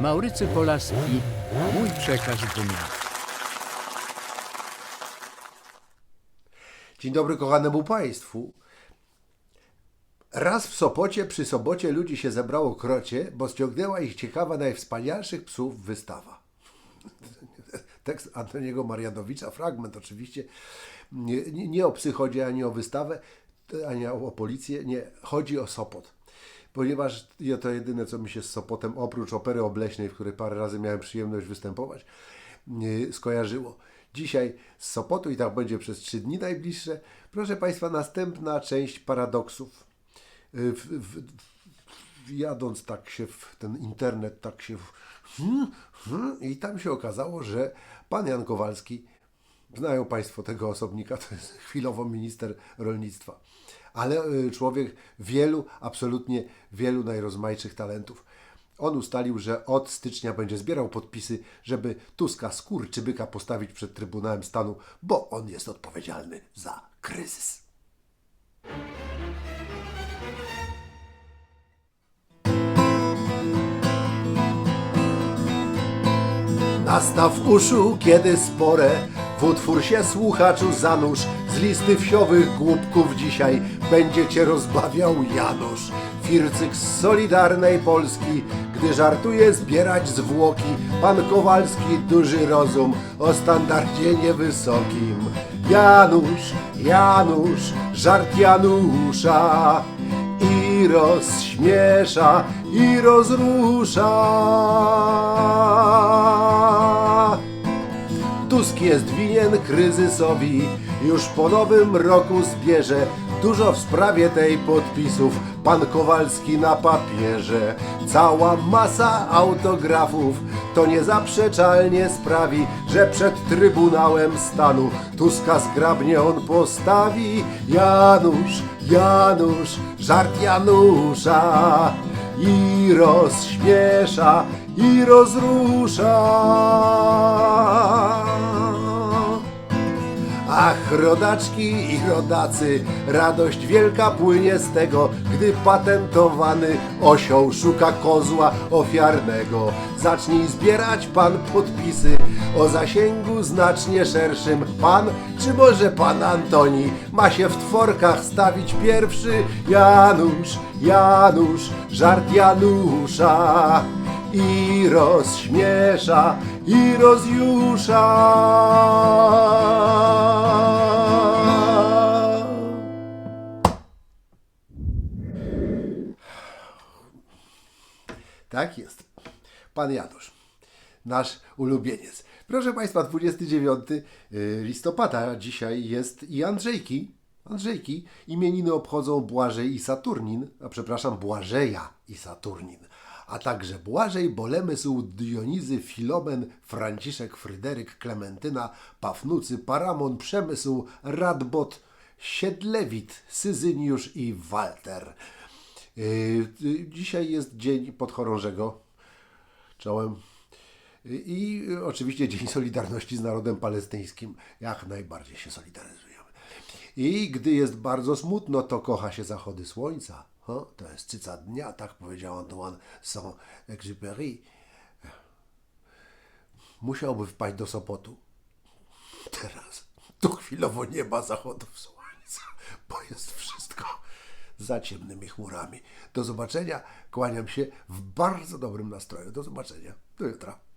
Maurycy Polaski, mój przekaz dnia. Dzień dobry kochanemu Państwu. Raz w Sopocie przy sobocie ludzi się zebrało krocie, bo ściągnęła ich ciekawa najwspanialszych psów wystawa. Tekst Antoniego Marianowicza, fragment oczywiście. Nie, nie, o psy chodzi, ani o wystawę, ani o policję. Nie, chodzi o Sopot. Ponieważ ja to jedyne, co mi się z Sopotem, oprócz opery obleśnej, w której parę razy miałem przyjemność występować, skojarzyło. Dzisiaj z Sopotu i tak będzie przez trzy dni najbliższe. Proszę Państwa, następna część paradoksów. Y, W, w, w, jadąc tak się w ten internet, tak się w, hmm, hmm, i tam się okazało, że pan Jan Kowalski, znają Państwo tego osobnika, to jest chwilowo minister rolnictwa, ale y, człowiek wielu, absolutnie wielu najrozmaitszych talentów. On ustalił, że od stycznia będzie zbierał podpisy, żeby Tuska skurczybyka postawić przed Trybunałem Stanu, bo on jest odpowiedzialny za kryzys. Nastaw uszu, kiedy spore W utwór się słuchaczu zanurz Z listy wsiowych głupków dzisiaj Będzie cię rozbawiał Janusz Fircyk z Solidarnej Polski Gdy żartuje zbierać zwłoki Pan Kowalski duży rozum O standardzie niewysokim Janusz, Janusz, żart Janusza i rozśmiesza, i rozrusza. Tusk jest winien kryzysowi, już po nowym roku zbierze dużo w sprawie tej podpisów. Pan Kowalski na papierze, cała masa autografów, to niezaprzeczalnie sprawi, że przed Trybunałem Stanu Tuska zgrabnie on postawi. Janusz, Janusz, żart Janusza i rozśmiesza, i rozrusza. Rodaczki i rodacy, radość wielka płynie z tego, gdy patentowany osioł szuka kozła ofiarnego. Zacznij zbierać pan podpisy o zasięgu znacznie szerszym. Pan, czy może pan Antoni, ma się w tworkach stawić pierwszy? Janusz, Janusz, żart Janusza i rozśmiesza, i rozjusza. Tak jest. Pan Janusz, nasz ulubieniec. Proszę Państwa, 29 y, listopada dzisiaj jest i Andrzejki. Andrzejki. Imieniny obchodzą Błażej i Saturnin, a przepraszam, Błażeja i Saturnin. A także Błażej, Bolemysł, Dionizy, Filomen, Franciszek, Fryderyk, Klementyna, Pafnucy, Paramon, Przemysł, Radbot, Siedlewit, Syzyniusz i Walter. Yy, yy, Dzisiaj jest Dzień Podchorążego. Czołem. I oczywiście Dzień Solidarności z Narodem Palestyńskim. Jak najbardziej się solidaryzujemy. I gdy jest bardzo smutno, to kocha się zachody słońca. To jest cyca dnia, tak powiedział Antoine Saint-Exupéry. Musiałby wpaść do Sopotu. Teraz. Tu chwilowo nie ma zachodów słońca, bo jest za ciemnymi chmurami. Do zobaczenia. Kłaniam się w bardzo dobrym nastroju. Do zobaczenia. Do jutra.